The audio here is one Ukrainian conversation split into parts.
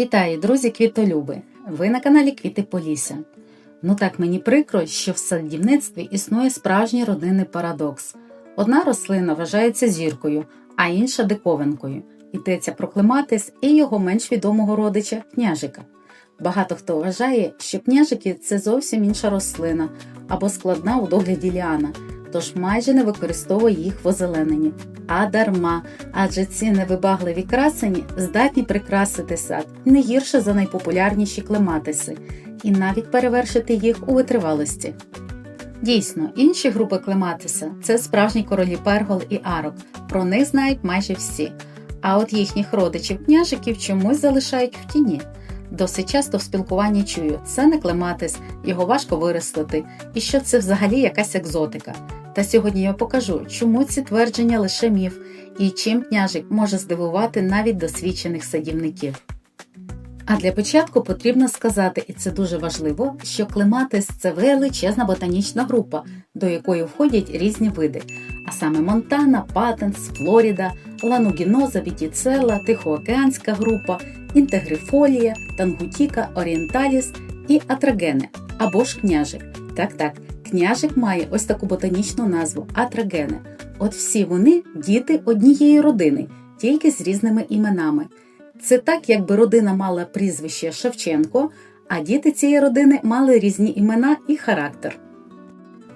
Вітаю, друзі квітолюби! Ви на каналі Квіти Полісся. Ну так мені прикро, що в садівництві існує справжній родинний парадокс. Одна рослина вважається зіркою, а інша диковинкою. Йдеться про клематис і його менш відомого родича княжика. Багато хто вважає, що княжики це зовсім інша рослина або складна у догляді ліана, тож майже не використовує їх в озелененні. А дарма, адже ці невибагливі красені здатні прикрасити сад не гірше за найпопулярніші клематиси і навіть перевершити їх у витривалості. Дійсно, інші групи клематиса це справжні королі пергол і арок, про них знають майже всі. А от їхніх родичів княжиків чомусь залишають в тіні. Досить часто в спілкуванні чую, це не клематис, його важко виростити, і що це взагалі якась екзотика. Та сьогодні я покажу, чому ці твердження лише міф і чим княжик може здивувати навіть досвідчених садівників. А для початку потрібно сказати, і це дуже важливо, що клематис це величезна ботанічна група, до якої входять різні види, а саме Монтана, Патенс, Флоріда, Ланугіноза, Вітіцела, Тихоокеанська група, Інтегрифолія, Тангутіка, Орієнталіс і Атрагене або ж княжик. Так, так, княжик має ось таку ботанічну назву Атрагене. От всі вони діти однієї родини, тільки з різними іменами. Це так, якби родина мала прізвище Шевченко, а діти цієї родини мали різні імена і характер.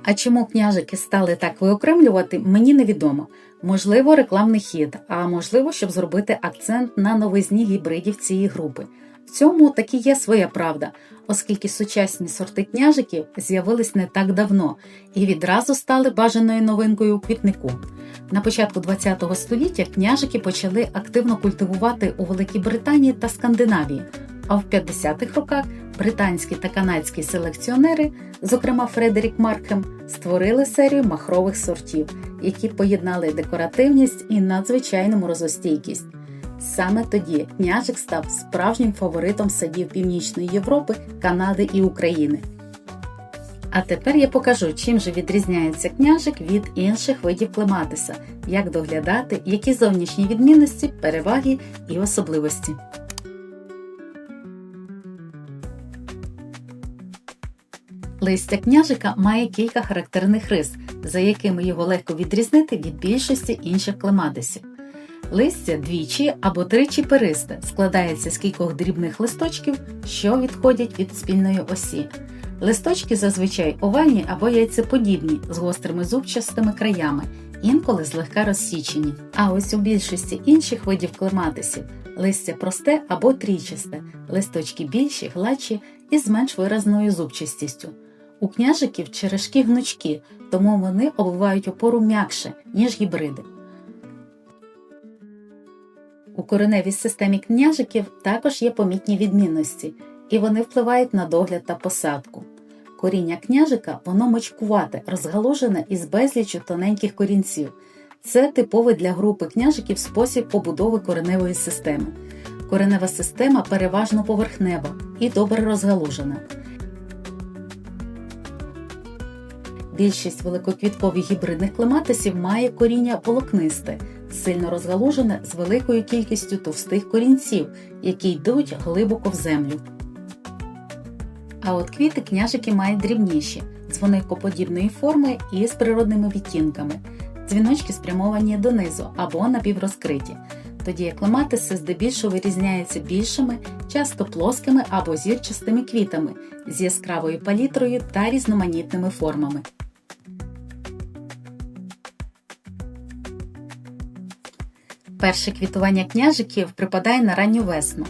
А чому княжики стали так виокремлювати, мені невідомо. Можливо, рекламний хід, а можливо, щоб зробити акцент на новизні гібридів цієї групи. В цьому таки є своя правда, оскільки сучасні сорти княжиків з'явились не так давно і відразу стали бажаною новинкою у квітнику. На початку ХХ століття княжики почали активно культивувати у Великій Британії та Скандинавії, а в 50-х роках британські та канадські селекціонери, зокрема Фредерік Маркхем, створили серію махрових сортів, які поєднали декоративність і надзвичайну морозостійкість. Саме тоді княжик став справжнім фаворитом садів Північної Європи, Канади і України. А тепер я покажу, чим же відрізняється княжик від інших видів клематиса, як доглядати, які зовнішні відмінності, переваги і особливості. Листя княжика має кілька характерних рис, за якими його легко відрізнити від більшості інших клематисів. Листя двічі або тричі перисте, складається з кількох дрібних листочків, що відходять від спільної осі. Листочки зазвичай овальні або яйцеподібні з гострими зубчастими краями, інколи злегка розсічені. А ось у більшості інших видів клематисів листя просте або трічасте, листочки більші, гладші і з менш виразною зубчастістю. У княжиків черешки гнучкі, тому вони обвивають опору м'якше, ніж гібриди. Кореневій системі княжиків також є помітні відмінності, і вони впливають на догляд та посадку. Коріння княжика воно мочкувате, розгалужене із безлічю тоненьких корінців. Це типовий для групи княжиків спосіб побудови кореневої системи. Коренева система переважно поверхнева і добре розгалужена. Більшість великоквіткових гібридних клематисів має коріння волокнисте, сильно розгалужене з великою кількістю товстих корінців, які йдуть глибоко в землю. А от квіти княжики мають дрібніші, дзвоникоподібної форми і з природними відтінками. Дзвіночки спрямовані донизу або напіврозкриті. Тоді як клематиси здебільшого вирізняються більшими, часто плоскими або зірчастими квітами з яскравою палітрою та різноманітними формами. Перше квітування княжиків припадає на ранню весну.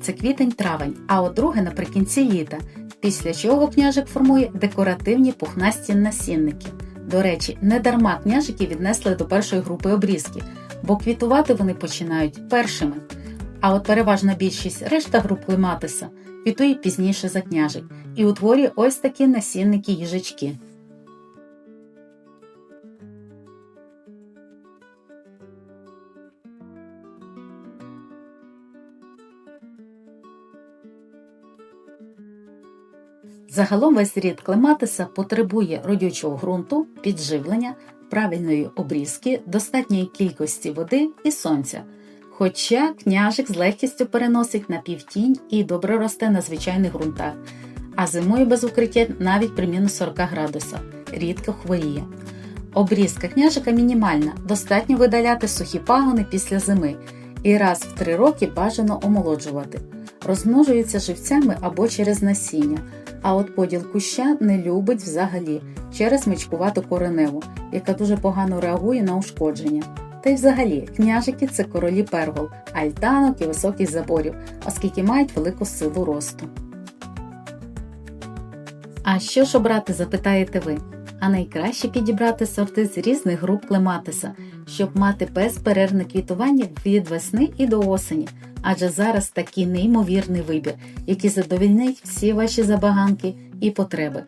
Це квітень-травень, а от друге наприкінці літа, після чого княжик формує декоративні пухнасті насінники. До речі, не дарма княжики віднесли до першої групи обрізки, бо квітувати вони починають першими. А от переважна більшість решта груп клематиса квітує пізніше за княжик і утворює ось такі насінники їжачки. Загалом весь рід клематиса потребує родючого ґрунту, підживлення, правильної обрізки, достатньої кількості води і сонця. Хоча княжик з легкістю переносить на півтінь і добре росте на звичайних ґрунтах, а зимою без укриття навіть при мінус 40 градусах, рідко хворіє. Обрізка княжика мінімальна, достатньо видаляти сухі пагони після зими і раз в три роки бажано омолоджувати. Розмножується живцями або через насіння, а от поділ куща не любить взагалі через мичкувату кореневу, яка дуже погано реагує на ушкодження. Та й взагалі княжики це королі пергол, альтанок і високих заборів, оскільки мають велику силу росту. А що ж обрати, запитаєте ви? А найкраще підібрати сорти з різних груп клематиса, щоб мати безперервне квітування від весни і до осені, адже зараз такий неймовірний вибір, який задовільнить всі ваші забаганки і потреби.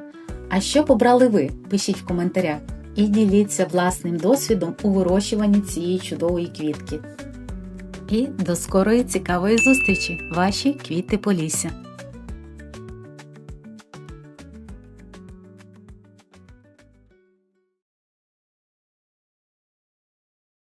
А що побрали ви? Пишіть в коментарях і діліться власним досвідом у вирощуванні цієї чудової квітки. І до скорої цікавої зустрічі, ваші квіти Полісся!